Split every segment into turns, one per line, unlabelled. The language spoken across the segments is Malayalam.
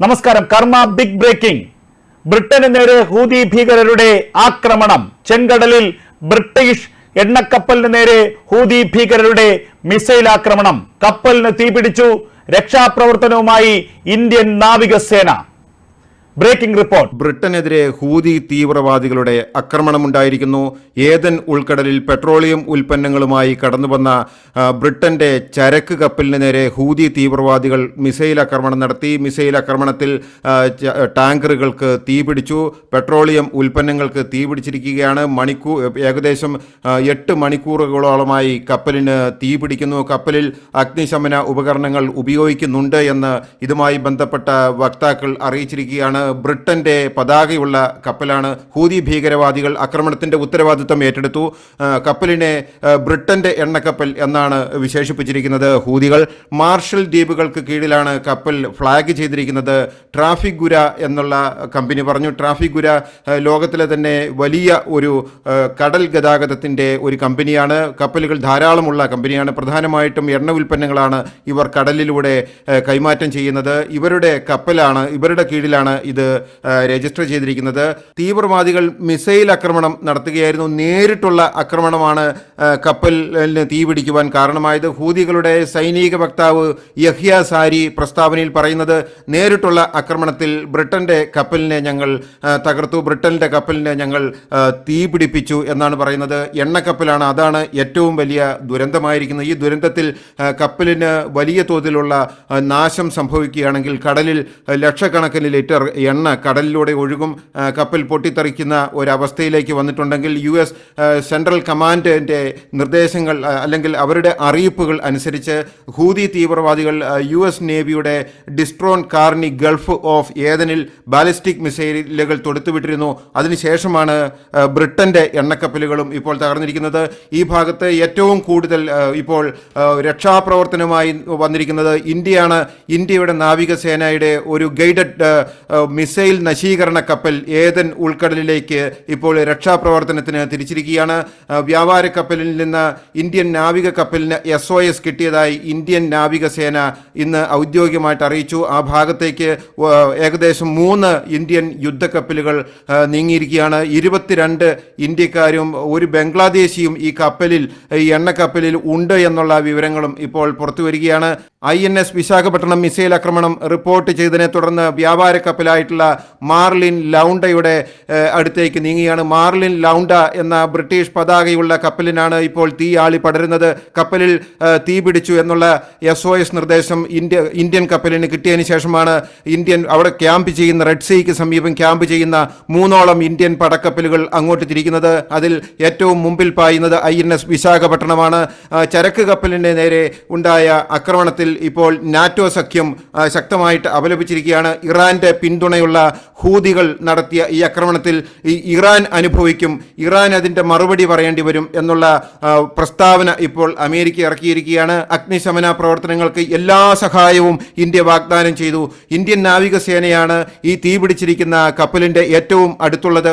നമസ്കാരം. കർമ്മ ബിഗ് ബ്രേക്കിംഗ് ബ്രിട്ടന് നേരെ ഹൂതി ഭീകരരുടെ ആക്രമണം. ചെങ്കടലിൽ ബ്രിട്ടീഷ് എണ്ണക്കപ്പലിന് നേരെ ഹൂതി ഭീകരരുടെ മിസൈൽ ആക്രമണം. കപ്പലിന് തീപിടിച്ചു. രക്ഷാപ്രവർത്തനവുമായി ഇന്ത്യൻ നാവികസേന. ബ്രേക്കിംഗ് റിപ്പോർട്ട്
ബ്രിട്ടനെതിരെ ഹൂതി തീവ്രവാദികളുടെ ആക്രമണമുണ്ടായിരിക്കുന്നു. ഏതൻ ഉൾക്കടലിൽ പെട്രോളിയം ഉൽപ്പന്നങ്ങളുമായി കടന്നുവന്ന ബ്രിട്ടന്റെ ചരക്ക് കപ്പലിന് നേരെ ഹൂതി തീവ്രവാദികൾ മിസൈൽ ആക്രമണം നടത്തി. മിസൈൽ ആക്രമണത്തിൽ ടാങ്കറുകൾക്ക് തീപിടിച്ചു പെട്രോളിയം ഉൽപ്പന്നങ്ങൾക്ക് തീപിടിച്ചിരിക്കുകയാണ് മണിക്കൂർ ഏകദേശം എട്ട് മണിക്കൂറുകളോളമായി കപ്പലിന് തീപിടിക്കുന്നു കപ്പലിൽ അഗ്നിശമന ഉപകരണങ്ങൾ ഉപയോഗിക്കുന്നുണ്ട് എന്ന് ഇതുമായി ബന്ധപ്പെട്ട വക്താക്കൾ അറിയിച്ചിരിക്കുകയാണ്. ബ്രിട്ടന്റെ പതാകയുള്ള കപ്പലാണ് ഹൂതി ഭീകരവാദികൾ ആക്രമണത്തിന്റെ ഉത്തരവാദിത്വം ഏറ്റെടുത്തു. കപ്പലിനെ ബ്രിട്ടന്റെ എണ്ണക്കപ്പൽ എന്നാണ് വിശേഷിപ്പിച്ചിരിക്കുന്നത്. ഹൂതികൾ മാർഷൽ ദ്വീപുകൾക്ക് കീഴിലാണ് കപ്പൽ ഫ്ലാഗ് ചെയ്തിരിക്കുന്നത്. ട്രാഫിക് ഗുര എന്നുള്ള കമ്പനി പറഞ്ഞു. ട്രാഫിക് ഗുര ലോകത്തിലെ തന്നെ വലിയ ഒരു കടൽ ഗതാഗതത്തിന്റെ ഒരു കമ്പനിയാണ്. കപ്പലുകൾ ധാരാളമുള്ള കമ്പനിയാണ്. പ്രധാനമായിട്ടും എണ്ണ ഉൽപ്പന്നങ്ങളാണ് ഇവർ കടലിലൂടെ കൈമാറ്റം ചെയ്യുന്നത്. ഇവരുടെ കപ്പലാണ് ഇവരുടെ കീഴിലാണ് ഇത് രജിസ്റ്റർ ചെയ്തിരിക്കുന്നത്. തീവ്രവാദികൾ മിസൈൽ ആക്രമണം നടത്തുകയായിരുന്നു. നേരിട്ടുള്ള ആക്രമണമാണ് കപ്പലിന് തീപിടിക്കുവാൻ കാരണമായത്. ഹൂതികളുടെ സൈനിക വക്താവ് യഹ്യ സാരി പ്രസ്താവനയിൽ പറയുന്നത് നേരിട്ടുള്ള ആക്രമണത്തിൽ ബ്രിട്ടന്റെ കപ്പലിനെ ഞങ്ങൾ തകർത്തു. ബ്രിട്ടന്റെ കപ്പലിനെ ഞങ്ങൾ തീപിടിപ്പിച്ചു എന്നാണ് പറയുന്നത്. എണ്ണക്കപ്പലാണ് അതാണ് ഏറ്റവും വലിയ ദുരന്തമായിരിക്കുന്നത്. ഈ ദുരന്തത്തിൽ കപ്പലിന് വലിയ തോതിലുള്ള നാശം സംഭവിക്കുകയാണെങ്കിൽ കടലിൽ ലക്ഷക്കണക്കിന് ലിറ്റർ എണ്ണ കടലിലൂടെ ഒഴുകും കപ്പൽ പൊട്ടിത്തെറിക്കുന്ന ഒരവസ്ഥയിലേക്ക് വന്നിട്ടുണ്ടെങ്കിൽ യു എസ് സെൻട്രൽ കമാൻഡിന്റെ നിർദ്ദേശങ്ങൾ അല്ലെങ്കിൽ അവരുടെ അറിയിപ്പുകൾ അനുസരിച്ച് ഹൂതി തീവ്രവാദികൾ യു എസ് നേവിയുടെ ഡിസ്ട്രോൺ കാർണി ഗൾഫ് ഓഫ് ഏതനിൽ ബാലിസ്റ്റിക് മിസൈലുകൾ തൊടുത്തുവിട്ടിരുന്നു. അതിനുശേഷമാണ് ബ്രിട്ടന്റെ എണ്ണക്കപ്പലുകളും ഇപ്പോൾ തകർന്നിരിക്കുന്നത്. ഈ ഭാഗത്ത് ഏറ്റവും കൂടുതൽ ഇപ്പോൾ രക്ഷാപ്രവർത്തനമായി വന്നിരിക്കുന്നത് ഇന്ത്യയാണ്. ഇന്ത്യയുടെ നാവികസേനയുടെ ഒരു ഗൈഡഡ് മിസൈൽ നശീകരണ കപ്പൽ ഏതൻ ഉൾക്കടലിലേക്ക് ഇപ്പോൾ രക്ഷാപ്രവർത്തനത്തിന് തിരിച്ചിരിക്കുകയാണ്. വ്യാപാര കപ്പലിൽ നിന്ന് ഇന്ത്യൻ നാവിക കപ്പലിന് എസ് ഒ എസ് കിട്ടിയതായി ഇന്ത്യൻ നാവികസേന ഇന്ന് ഔദ്യോഗികമായിട്ട് അറിയിച്ചു. ആ ഭാഗത്തേക്ക് ഏകദേശം മൂന്ന് ഇന്ത്യൻ യുദ്ധക്കപ്പലുകൾ നീങ്ങിയിരിക്കുകയാണ്. ഇരുപത്തിരണ്ട് ഇന്ത്യക്കാരും ഒരു ബംഗ്ലാദേശിയും ഈ കപ്പലിൽ ഈ എണ്ണക്കപ്പലിൽ ഉണ്ട് എന്നുള്ള വിവരങ്ങളും ഇപ്പോൾ പുറത്തു വരികയാണ്. I N S Visakhapatnam missile ആക്രമണം റിപ്പോർട്ട് ചെയ്തതിനെ തുടർന്ന് വ്യാപാര കപ്പലായിട്ടുള്ള മാർലിൻ ലൗണ്ടയുടെ അടുത്തേക്ക് നീങ്ങിയാണ് മാർലിൻ ലൗണ്ട എന്ന ബ്രിട്ടീഷ് പതാകയുള്ള കപ്പലിനാണ് ഇപ്പോൾ തീ ആളി പടരുന്നത്. കപ്പലിൽ തീ പിടിച്ചു എന്നുള്ള എസ് ഒ എസ് നിർദ്ദേശം ഇന്ത്യ ഇന്ത്യൻ കപ്പലിന് കിട്ടിയതിന് ശേഷമാണ് ഇന്ത്യൻ അവിടെ ക്യാമ്പ് ചെയ്യുന്ന റെഡ് സീക്ക് സമീപം ക്യാമ്പ് ചെയ്യുന്ന മൂന്നോളം ഇന്ത്യൻ പടക്കപ്പലുകൾ അങ്ങോട്ട് തിരിക്കുന്നത്. അതിൽ ഏറ്റവും മുമ്പിൽ പായുന്നത് ഐ എൻ എസ് വിശാഖപട്ടണമാണ്. ചരക്ക് കപ്പലിന്റെ നേരെ ഉണ്ടായ ആക്രമണത്തിൽ ഇപ്പോൾ നാറ്റോ സഖ്യം ശക്തമായിട്ട് അപലപിച്ചിരിക്കുകയാണ്. ഇറാന്റെ പിന്തുണയുള്ള ഹൂതികൾ നടത്തിയ ഈ ആക്രമണത്തിൽ ഈ ഇറാൻ അനുഭവിക്കും ഇറാൻ അതിന്റെ മറുപടി പറയേണ്ടി വരും എന്നുള്ള പ്രസ്താവന ഇപ്പോൾ അമേരിക്ക ഇറക്കിയിരിക്കുകയാണ്. അഗ്നിശമന പ്രവർത്തനങ്ങൾക്ക് എല്ലാ സഹായവും ഇന്ത്യ വാഗ്ദാനം ചെയ്തു. ഇന്ത്യൻ നാവികസേനയാണ് ഈ തീപിടിച്ചിരിക്കുന്ന കപ്പലിന്റെ ഏറ്റവും അടുത്തുള്ളത്.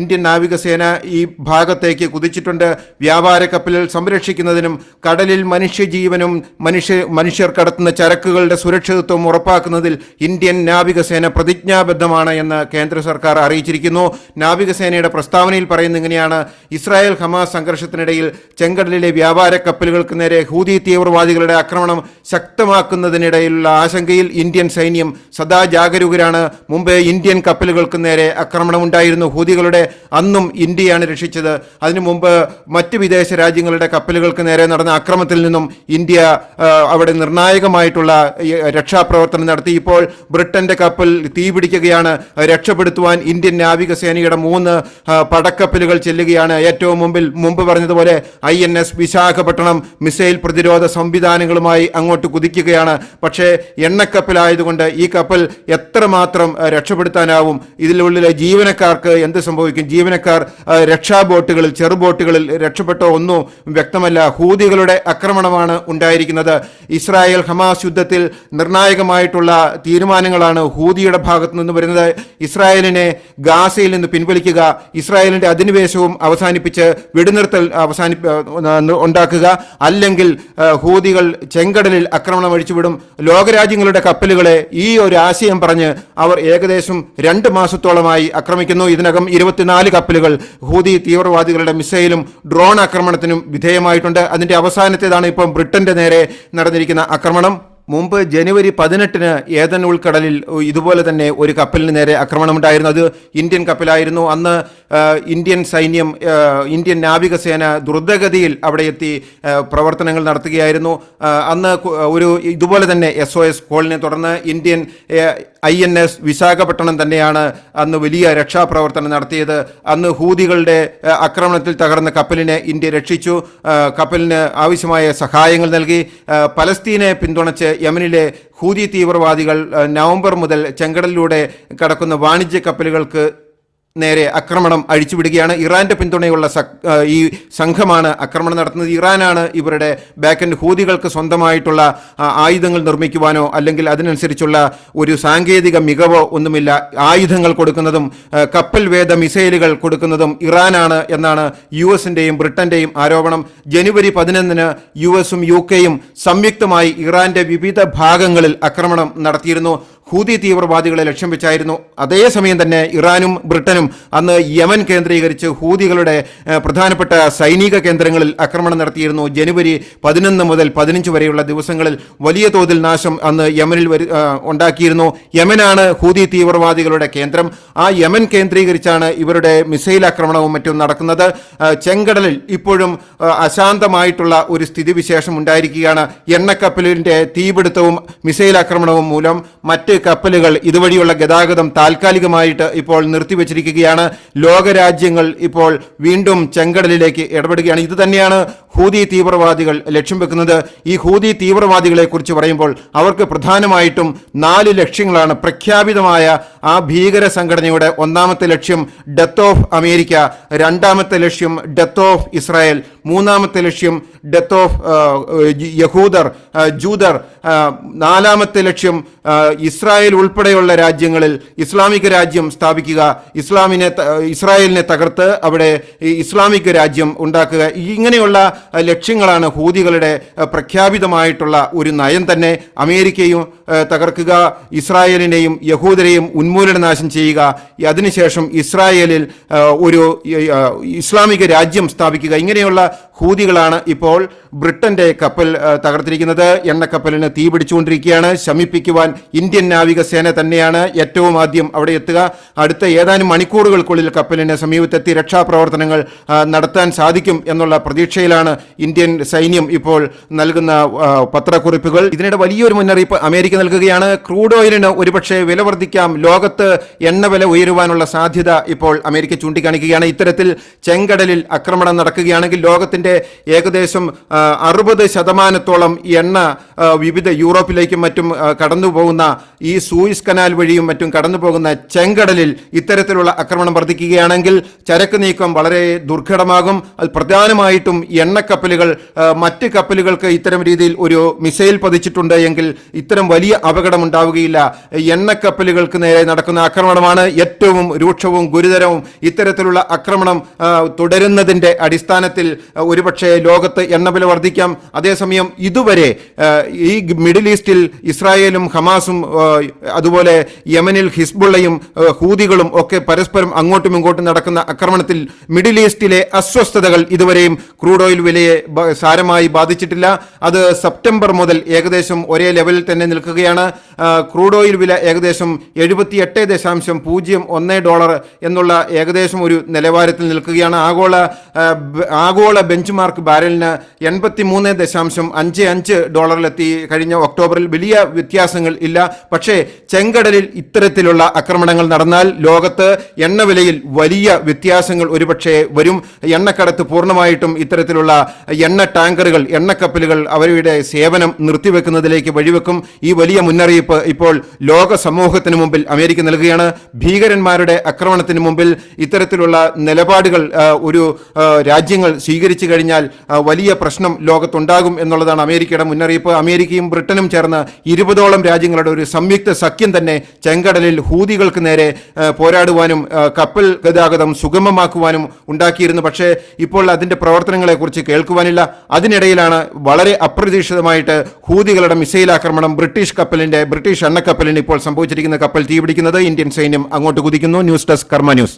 ഇന്ത്യൻ നാവികസേന ഈ ഭാഗത്തേക്ക് കുതിച്ചിട്ടുണ്ട്. വ്യാപാര കപ്പലിൽ സംരക്ഷിക്കുന്നതിനും കടലിൽ മനുഷ്യജീവനും മനുഷ്യ മനുഷ്യർ കടത്തുന്ന ചരക്കുകളുടെ സുരക്ഷിതത്വം ഉറപ്പാക്കുന്നതിൽ ഇന്ത്യൻ നാവികസേന പ്രതിജ്ഞാബദ്ധമാണ് എന്ന് കേന്ദ്ര സർക്കാർ അറിയിച്ചിരിക്കുന്നു. നാവികസേനയുടെ പ്രസ്താവനയിൽ പറയുന്ന ഇങ്ങനെയാണ്. ഇസ്രായേൽ ഹമാസ് സംഘർഷത്തിനിടയിൽ ചെങ്കടലിലെ വ്യാപാര കപ്പലുകൾക്ക് നേരെ ഹൂതി തീവ്രവാദികളുടെ ആക്രമണം ശക്തമാക്കുന്നതിനിടയിലുള്ള ആശങ്കയിൽ ഇന്ത്യൻ സൈന്യം സദാ ജാഗരൂകരാണ്. മുമ്പ് ഇന്ത്യൻ കപ്പലുകൾക്ക് നേരെ ആക്രമണം ഉണ്ടായിരുന്നു ഹൂതികളുടെ അന്നും ഇന്ത്യയാണ് രക്ഷിച്ചത്. അതിനു മുമ്പ് മറ്റ് വിദേശ രാജ്യങ്ങളുടെ കപ്പലുകൾക്ക് നേരെ നടന്ന അക്രമത്തിൽ നിന്നും ഇന്ത്യ അവിടെ നിർണായകമായിട്ടുള്ള രക്ഷാപ്രവർത്തനം നടത്തി. ഇപ്പോൾ ബ്രിട്ടന്റെ കപ്പൽ തീപിടിക്കുകയാണ് രക്ഷപ്പെടുത്തുവാൻ ഇന്ത്യൻ നാവികസേനയുടെ മൂന്ന് പടക്കപ്പലുകൾ ചെല്ലുകയാണ്. ഏറ്റവും മുമ്പിൽ മുമ്പ് പറഞ്ഞതുപോലെ I N S Visakhapatnam missile പ്രതിരോധ സംവിധാനങ്ങളുമായി അങ്ങോട്ട് കുതിക്കുകയാണ്. പക്ഷേ എണ്ണക്കപ്പലായതുകൊണ്ട് ഈ കപ്പൽ എത്രമാത്രം രക്ഷപ്പെടുത്താനാവും? ഇതിലുള്ളിലെ ജീവനക്കാർക്ക് എന്ത് സംഭവിക്കും? ജീവനക്കാർ രക്ഷാ ബോട്ടുകളിൽ ചെറുബോട്ടുകളിൽ രക്ഷപ്പെട്ടോ ഒന്നും വ്യക്തമല്ല. ഹൂതികളുടെ ആക്രമണമാണ് ഉണ്ടായിരിക്കുന്നത്. ഇസ്രായേൽ ഹമാസ് യുദ്ധത്തിൽ നിർണായകമായിട്ടുള്ള തീരുമാനങ്ങളാണ് ഹൂതിയുടെ ഭാഗത്ത് ഭാഗത്തു നിന്ന് വരുന്നത് ഇസ്രായേലിനെ ഗാസയിൽ നിന്ന് പിൻവലിക്കുക ഇസ്രായേലിന്റെ അധിനിവേശവും അവസാനിപ്പിച്ച് വെടിനിർത്തൽ അവസാനി ഉണ്ടാക്കുക അല്ലെങ്കിൽ ഹൂതികൾ ചെങ്കടലിൽ ആക്രമണം അഴിച്ചുവിടും. ലോകരാജ്യങ്ങളുടെ കപ്പലുകളെ ഈ ഒരു ആശയം പറഞ്ഞ് അവർ ഏകദേശം രണ്ട് മാസത്തോളമായി ആക്രമിക്കുന്നു. ഇതിനകം ഇരുപത്തിനാല് കപ്പലുകൾ ഹൂതി തീവ്രവാദികളുടെ മിസൈലും ഡ്രോൺ ആക്രമണത്തിനും വിധേയമായിട്ടുണ്ട്. അതിന്റെ അവസാനത്തേതാണ് ഇപ്പം ബ്രിട്ടന്റെ നേരെ നടന്നിരിക്കുന്ന ആക്രമണം. മുമ്പ് ജനുവരി പതിനെട്ടിന് ഏതൻ ഉൾക്കടലിൽ ഇതുപോലെ തന്നെ ഒരു കപ്പലിന് നേരെ ആക്രമണമുണ്ടായിരുന്നു. അത് ഇന്ത്യൻ കപ്പലായിരുന്നു. അന്ന് ഇന്ത്യൻ സൈന്യം ഇന്ത്യൻ നാവികസേന ദ്രുതഗതിയിൽ അവിടെ എത്തി പ്രവർത്തനങ്ങൾ നടത്തുകയായിരുന്നു. അന്ന് ഒരു ഇതുപോലെ തന്നെ എസ് ഒ എസ് കോളിനെ തുടർന്ന് Indian I N S Visakhapatnam തന്നെയാണ് അന്ന് വലിയ രക്ഷാപ്രവർത്തനം നടത്തിയത്. അന്ന് ഹൂതികളുടെ ആക്രമണത്തിൽ തകർന്ന കപ്പലിനെ ഇന്ത്യ രക്ഷിച്ചു. കപ്പലിന് ആവശ്യമായ സഹായങ്ങൾ നൽകി. പലസ്തീനെ പിന്തുണച്ച് യമനിലെ ഹൂതി തീവ്രവാദികൾ നവംബർ മുതൽ ചെങ്കടലിലൂടെ കടക്കുന്ന വാണിജ്യ കപ്പലുകൾക്ക് നേരെ ആക്രമണം അഴിച്ചുവിടുകയാണ്. ഇറാന്റെ പിന്തുണയുള്ള ഈ സംഘമാണ് ആക്രമണം നടത്തുന്നത്. ഇറാനാണ് ഇവരുടെ ബാക്കൻഡ് ഹൂതികൾക്ക് സ്വന്തമായിട്ടുള്ള ആയുധങ്ങൾ നിർമ്മിക്കുവാനോ അല്ലെങ്കിൽ അതിനനുസരിച്ചുള്ള ഒരു സാങ്കേതിക മികവോ ഒന്നുമില്ല ആയുധങ്ങൾ കൊടുക്കുന്നതും കപ്പൽ വേദ മിസൈലുകൾ കൊടുക്കുന്നതും ഇറാനാണ് എന്നാണ് യു എസിന്റെയും ബ്രിട്ടന്റെയും ആരോപണം. ജനുവരി പതിനൊന്നിന് യു എസും യു കെയും സംയുക്തമായി ഇറാന്റെ വിവിധ ഭാഗങ്ങളിൽ ആക്രമണം നടത്തിയിരുന്നു. ഹൂതി തീവ്രവാദികളെ ലക്ഷ്യം വെച്ചായിരുന്നു. അതേസമയം തന്നെ ഇറാനും ബ്രിട്ടനും അന്ന് യമൻ കേന്ദ്രീകരിച്ച് ഹൂതികളുടെ പ്രധാനപ്പെട്ട സൈനിക കേന്ദ്രങ്ങളിൽ ആക്രമണം നടത്തിയിരുന്നു. ജനുവരി പതിനൊന്ന് മുതൽ പതിനഞ്ച് വരെയുള്ള ദിവസങ്ങളിൽ വലിയ തോതിൽ നാശം അന്ന് യമനിൽ ഉണ്ടാക്കിയിരുന്നു. യമനാണ് ഹൂതി തീവ്രവാദികളുടെ കേന്ദ്രം. ആ യമൻ കേന്ദ്രീകരിച്ചാണ് ഇവരുടെ മിസൈൽ ആക്രമണവും മറ്റും നടക്കുന്നത്. ചെങ്കടലിൽ ഇപ്പോഴും അശാന്തമായിട്ടുള്ള ഒരു സ്ഥിതിവിശേഷം ഉണ്ടായിരിക്കുകയാണ്. എണ്ണക്കപ്പലിന്റെ തീപിടുത്തവും മിസൈൽ ആക്രമണവും മൂലം മറ്റ് കപ്പലുകൾ ഇതുവഴിയുള്ള ഗതാഗതം താൽക്കാലികമായിട്ട് ഇപ്പോൾ നിർത്തിവച്ചിരിക്കുകയാണ്. ലോകരാജ്യങ്ങൾ ഇപ്പോൾ വീണ്ടും ചെങ്കടലിലേക്ക് ഇടപെടുകയാണ്. ഇത് തന്നെയാണ് ഹൂതി തീവ്രവാദികൾ ലക്ഷ്യം വെക്കുന്നത്. ഈ ഹൂതി തീവ്രവാദികളെ കുറിച്ച് പറയുമ്പോൾ അവർക്ക് പ്രധാനമായിട്ടും നാല് ലക്ഷ്യങ്ങളാണ്. പ്രഖ്യാപിതമായ ആ ഭീകര സംഘടനയുടെ ഒന്നാമത്തെ ലക്ഷ്യം ഡെത്ത് ഓഫ് അമേരിക്ക രണ്ടാമത്തെ ലക്ഷ്യം ഡെത്ത് ഓഫ് ഇസ്രായേൽ മൂന്നാമത്തെ ലക്ഷ്യം ഡെത്ത് ഓഫ് യഹൂദർ ജൂദർ നാലാമത്തെ ലക്ഷ്യം ആ, ഇസ്രായേൽ ഉൾപ്പെടെയുള്ള രാജ്യങ്ങളിൽ ഇസ്ലാമിക രാജ്യം സ്ഥാപിക്കുക ഇസ്ലാമിനെ ഇസ്രായേലിനെ തകർത്ത് അവിടെ ഇസ്ലാമിക രാജ്യം ഉണ്ടാക്കുക ഇങ്ങനെയുള്ള ലക്ഷ്യങ്ങളാണ് ഹൂതികളുടെ പ്രഖ്യാപിതമായിട്ടുള്ള ഒരു നയം തന്നെ. അമേരിക്കയും തകർക്കുക ഇസ്രായേലിനെയും യഹൂദരെയും ഉന്മൂലനനാശം ചെയ്യുക അതിനുശേഷം ഇസ്രായേലിൽ ഒരു ഇസ്ലാമിക രാജ്യം സ്ഥാപിക്കുക ഇങ്ങനെയുള്ള ഹൂതികളാണ് ഇപ്പോൾ ബ്രിട്ടന്റെ കപ്പൽ തകർത്തിരിക്കുന്നത്. എണ്ണക്കപ്പലിന് തീ പിടിച്ചുകൊണ്ടിരിക്കുകയാണ്. ശമിപ്പിക്കുവാൻ ഇന്ത്യൻ നാവികസേന തന്നെയാണ് ഏറ്റവും ആദ്യം അവിടെ എത്തുക. അടുത്ത ഏതാനും മണിക്കൂറുകൾക്കുള്ളിൽ കപ്പലിന് സമീപത്തെത്തി രക്ഷാപ്രവർത്തനങ്ങൾ നടത്താൻ സാധിക്കും എന്നുള്ള പ്രതീക്ഷയിലാണ് ഇന്ത്യൻ സൈന്യം ഇപ്പോൾ നൽകുന്ന പത്രക്കുറിപ്പുകൾ. ഇതിനിടെ വലിയൊരു മുന്നറിയിപ്പ് അമേരിക്ക നൽകുകയാണ്. ക്രൂഡ് ഓയിലിന് ഒരുപക്ഷെ വില വർദ്ധിക്കാം. ലോകത്ത് എണ്ണ വില ഉയരുവാനുള്ള സാധ്യത ഇപ്പോൾ അമേരിക്ക ചൂണ്ടിക്കാണിക്കുകയാണ്. ഇത്തരത്തിൽ ചെങ്കടലിൽ ആക്രമണം നടക്കുകയാണെങ്കിൽ ലോകത്തിന്റെ ഏകദേശം അറുപത് ശതമാനത്തോളം എണ്ണ വിവിധ യൂറോപ്പിലേക്കും മറ്റും കടന്നു പോകുന്ന ഈ സൂയിസ് കനാൽ വഴിയും മറ്റും കടന്നു പോകുന്ന ചെങ്കടലിൽ ഇത്തരത്തിലുള്ള ആക്രമണം വർദ്ധിക്കുകയാണെങ്കിൽ ചരക്ക് നീക്കം വളരെ ദുർഘടമാകും. അത് പ്രധാനമായിട്ടും എണ്ണക്കപ്പലുകൾ മറ്റ് കപ്പലുകൾക്ക് ഇത്തരം രീതിയിൽ ഒരു മിസൈൽ പതിച്ചിട്ടുണ്ട് എങ്കിൽ ഇത്തരം വലിയ അപകടം ഉണ്ടാവുകയില്ല. എണ്ണക്കപ്പലുകൾക്ക് നേരെ നടക്കുന്ന ആക്രമണമാണ് ഏറ്റവും രൂക്ഷവും ഗുരുതരവും ഇത്തരത്തിലുള്ള ആക്രമണം തുടരുന്നതിന്റെ അടിസ്ഥാനത്തിൽ ഒരുപക്ഷെ ലോകത്ത് എണ്ണവില വർദ്ധിക്കാം. അതേസമയം ഇതുവരെ ഈ മിഡിൽ ഈസ്റ്റിൽ ഇസ്രായേലും ഹമാസും അതുപോലെ യമനിൽ ഹിസ്ബുള്ളയും ഹൂതികളും ഒക്കെ പരസ്പരം അങ്ങോട്ടും ഇങ്ങോട്ടും നടക്കുന്ന ആക്രമണത്തിൽ മിഡിൽ ഈസ്റ്റിലെ അസ്വസ്ഥതകൾ ഇതുവരെയും ക്രൂഡ് ഓയിൽ വിലയെ സാരമായി ബാധിച്ചിട്ടില്ല. അത് സെപ്റ്റംബർ മുതൽ ഏകദേശം ഒരേ ലെവലിൽ തന്നെ നിൽക്കുകയാണ്. ക്രൂഡ് ഓയിൽ വില ഏകദേശം എഴുപത്തി എട്ട് ദശാംശം പൂജ്യം ഒന്ന് ഡോളർ എന്നുള്ള ഏകദേശം ഒരു നിലവാരത്തിൽ നിൽക്കുകയാണ്. ആഗോള ആഗോള ബെഞ്ച് മാർക്ക് ബാരലിന് എൺപത്തി മൂന്ന് ദശാംശം അഞ്ച് അഞ്ച് ഡോളറിലെത്തി. കഴിഞ്ഞ ഒക്ടോബറിൽ വലിയ വ്യത്യാസങ്ങൾ ഇല്ല. പക്ഷേ ചെങ്കടലിൽ ഇത്തരത്തിലുള്ള ആക്രമണങ്ങൾ നടന്നാൽ ലോകത്ത് എണ്ണവിലയിൽ വലിയ വ്യത്യാസങ്ങൾ ഒരുപക്ഷെ വരും. എണ്ണക്കടത്ത് പൂർണമായിട്ടും ഇത്തരത്തിലുള്ള എണ്ണ ടാങ്കറുകൾ എണ്ണക്കപ്പലുകൾ അവരുടെ സേവനം നിർത്തിവെക്കുന്നതിലേക്ക് വഴിവെക്കും. ഈ വലിയ മുന്നറിയിപ്പ് ഇപ്പോൾ ലോക സമൂഹത്തിന് മുമ്പിൽ അമേരിക്ക നൽകുകയാണ്. ഭീകരന്മാരുടെ ആക്രമണത്തിന് മുമ്പിൽ ഇത്തരത്തിലുള്ള നിലപാടുകൾ ഒരു രാജ്യങ്ങൾ സ്വീകരിച്ചു കഴിഞ്ഞാൽ വലിയ പ്രശ്നം ലോകത്തുണ്ടാകും എന്നുള്ളതാണ് അമേരിക്കയുടെ മുന്നറിയിപ്പ്. അമേരിക്കയും ബ്രിട്ടനും ചേർന്ന് ഇരുപതോളം രാജ്യങ്ങളുടെ ഒരു സംയുക്ത സഖ്യം തന്നെ ചെങ്കടലിൽ ഹൂതികൾക്ക് നേരെ പോരാടുവാനും കപ്പൽ ഗതാഗതം സുഗമമാക്കുവാനും ഉണ്ടാക്കിയിരുന്നു. പക്ഷേ ഇപ്പോൾ അതിന്റെ പ്രവർത്തനങ്ങളെക്കുറിച്ച് കേൾക്കുവാനില്ല. അതിനിടയിലാണ് വളരെ അപ്രതീക്ഷിതമായിട്ട് ഹൂതികളുടെ മിസൈൽ ആക്രമണം ബ്രിട്ടീഷ് കപ്പലിന്റെ ബ്രിട്ടീഷ് എണ്ണക്കപ്പലിന് ഇപ്പോൾ സംഭവിച്ചിരിക്കുന്ന കപ്പൽ തീപിടിക്കുന്നത് ഇന്ത്യൻ സൈന്യം അങ്ങോട്ട് കുതിക്കുന്നു. News desk Karma news.